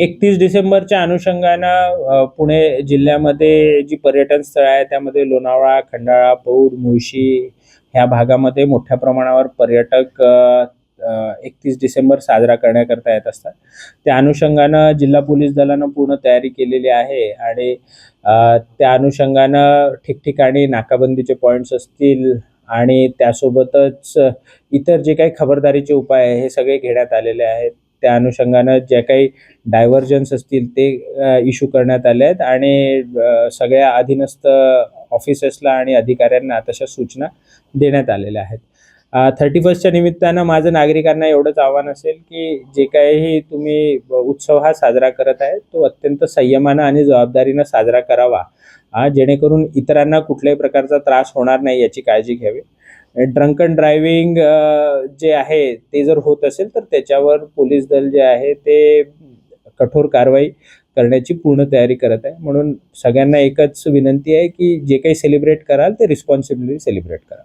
एकतीस डिसेंबरच्या अनुषंगानं पुणे जिल्ह्यामध्ये जी पर्यटन स्थळं आहे त्यामध्ये लोणावळा खंडाळा पौड मुळशी ह्या भागामध्ये मोठ्या प्रमाणावर पर्यटक एकतीस डिसेंबर साजरा करण्याकरता येत असतात. त्या अनुषंगानं जिल्हा पोलीस दलानं पूर्ण तयारी केलेली आहे आणि त्या अनुषंगानं ठिकठिकाणी नाकाबंदीचे पॉईंट्स असतील आणि त्यासोबतच इतर जे काही खबरदारीचे उपाय आहे हे सगळे घेण्यात आलेले आहेत. त्या अनुषंगानं जे काही डायव्हर्जन्स असतील ते इश्यू करण्यात आले आहेत. आणि सगळ्या अधीनस्थ ऑफिसेसला आणि अधिकाऱ्यांना तशा सूचना देण्यात आलेल्या आहेत. थर्टी फर्स्टच्या निमित्तानं माझं नागरिकांना एवढंच आव्हान असेल की जे काहीही तुम्ही उत्सव हा साजरा करत आहे तो अत्यंत संयमानं आणि जबाबदारीनं साजरा करावा. जेणेकरून इतरांना कुठल्याही प्रकारचा त्रास होणार नाही याची काळजी घ्यावी. ड्रंकन ड्रायव्हिंग जे आहे ते जर होत असेल तर त्याच्यावर पोलीस दल जे आहे ते कठोर कारवाई करण्याची पूर्ण तयारी करत आहे. म्हणून सगळ्यांना एकच विनंती आहे की जे काही सेलिब्रेट कराल ते रिस्पॉन्सिबिलिटी सेलिब्रेट करा.